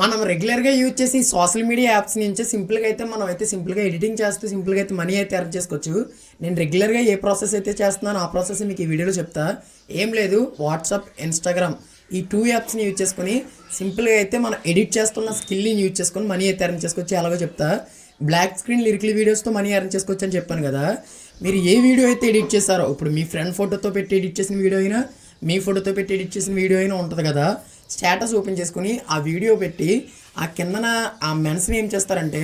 మనం రెగ్యులర్గా యూజ్ చేసి సోషల్ మీడియా యాప్స్ నుంచి సింపుల్గా అయితే మనం అయితే సింపుల్గా ఎడిటింగ్ చేస్తూ సింపుల్గా అయితే మనీ అయితే ఎర్న్ చేసుకోవచ్చు. నేను రెగ్యులర్గా ఏ ప్రాసెస్ అయితే చేస్తున్నానో ఆ ప్రాసెస్ మీకు ఈ వీడియోలో చెప్తా. ఏం లేదు వాట్సాప్ ఇన్స్టాగ్రామ్ ఈ టూ యాప్స్ని యూజ్ చేసుకొని సింపుల్గా అయితే మనం ఎడిట్ చేస్తున్న స్కిల్ని యూజ్ చేసుకొని మనీ అయితే ఎర్న్ చేసుకోవచ్చు. ఎలాగో చెప్తా. బ్లాక్ స్క్రీన్ లిరికల్ వీడియోస్తో మనీ ఎర్న్ చేసుకోవచ్చు అని చెప్పాను కదా. మీరు ఏ వీడియో అయితే ఎడిట్ చేశారో ఇప్పుడు మీ ఫ్రెండ్ ఫోటోతో పెట్టి ఎడిట్ చేసిన వీడియో అయినా మీ ఫోటోతో పెట్టి ఎడిట్ చేసిన వీడియో అయినా ఉంటుంది కదా. స్టేటస్ ఓపెన్ చేసుకుని ఆ వీడియో పెట్టి ఆ కిందన ఆ మెన్స్ని ఏం చేస్తారంటే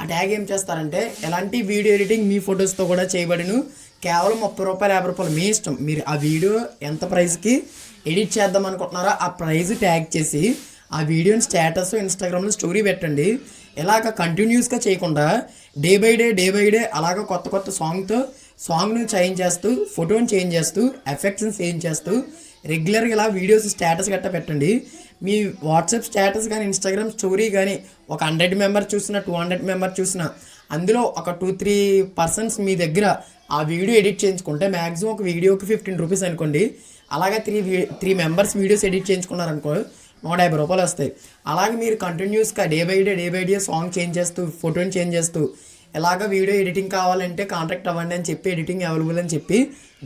ఆ ట్యాగ్ ఏం చేస్తారంటే ఎలాంటి వీడియో ఎడిటింగ్ మీ ఫొటోస్తో కూడా చేయబడిను. కేవలం ముప్పై రూపాయలు యాభై రూపాయలు మీ ఇష్టం. మీరు ఆ వీడియో ఎంత ప్రైస్కి ఎడిట్ చేద్దాం అనుకుంటున్నారో ఆ ప్రైజ్ ట్యాగ్ చేసి ఆ వీడియోని స్టేటస్ ఇన్స్టాగ్రామ్లో స్టోరీ పెట్టండి. ఇలాగ కంటిన్యూస్గా చేయకుండా day by day day by day అలాగ కొత్త కొత్త సాంగ్తో సాంగ్ను చేంజ్ చేస్తూ ఫోటోని చేంజ్ చేస్తూ ఎఫెక్ట్స్ని చేంజ్ చేస్తూ రెగ్యులర్గా ఇలా వీడియోస్ స్టేటస్ గట్టా పెట్టండి. మీ వాట్సాప్ స్టేటస్ కానీ ఇన్స్టాగ్రామ్ స్టోరీ కానీ ఒక హండ్రెడ్ మెంబర్ చూసిన టూ హండ్రెడ్ మెంబర్ చూసిన అందులో ఒక టూ త్రీ పర్సన్స్ మీ దగ్గర ఆ వీడియో ఎడిట్ చేయించుకుంటే మ్యాక్సిమం ఒక వీడియోకి ఫిఫ్టీన్ రూపీస్ అనుకోండి. అలాగే three three members videos edit చేయించుకున్నారనుకో నూట యాభై రూపాయలు వస్తాయి అలాగే మీరు కంటిన్యూస్గా day by day day by day song change చేస్తూ ఫోటోని చేంజ్ చేస్తూ ఎలాగ వీడియో ఎడిటింగ్ కావాలంటే కాంటాక్ట్ అవ్వండి అని చెప్పి ఎడిటింగ్ అవైలబుల్ అని చెప్పి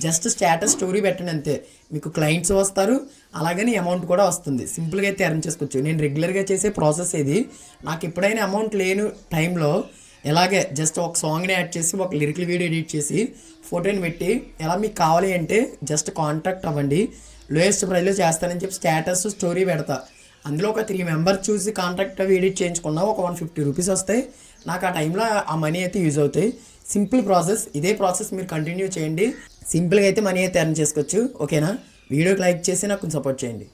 జస్ట్ స్టేటస్ స్టోరీ పెట్టండి అంతే. మీకు క్లయింట్స్ వస్తారు అలాగని అమౌంట్ కూడా వస్తుంది. సింపుల్గా అయితే అరేంజ్ చేసుకోవచ్చు. నేను రెగ్యులర్గా చేసే ప్రాసెస్ ఇది. నాకు ఎప్పుడైనా అమౌంట్ లేని టైంలో ఎలాగే జస్ట్ ఒక సాంగ్ని యాడ్ చేసి ఒక లిరికల్ వీడియో ఎడిట్ చేసి ఫోటోని పెట్టి ఎలా మీకు కావాలి అంటే జస్ట్ కాంటాక్ట్ అవ్వండి. లోయెస్ట్ ప్రైస్లో చేస్తానని చెప్పి స్టేటస్ స్టోరీ పెడతా. అందులో ఒక త్రీ మెంబర్స్ చూసి కాంట్రాక్ట్ అవి ఎడిట్ చేయించుకున్నా ఒక వన్ ఫిఫ్టీ రూపీస్ వస్తాయి. నాకు ఆ టైంలో ఆ మనీ అయితే యూజ్ అవుతాయి. సింపుల్ ప్రాసెస్ ఇదే ప్రాసెస్ మీరు కంటిన్యూ చేయండి. సింపుల్గా అయితే మనీ అయితే ఎర్న్ చేసుకోవచ్చు. ఓకేనా వీడియోకి లైక్ చేసి నాకు సపోర్ట్ చేయండి.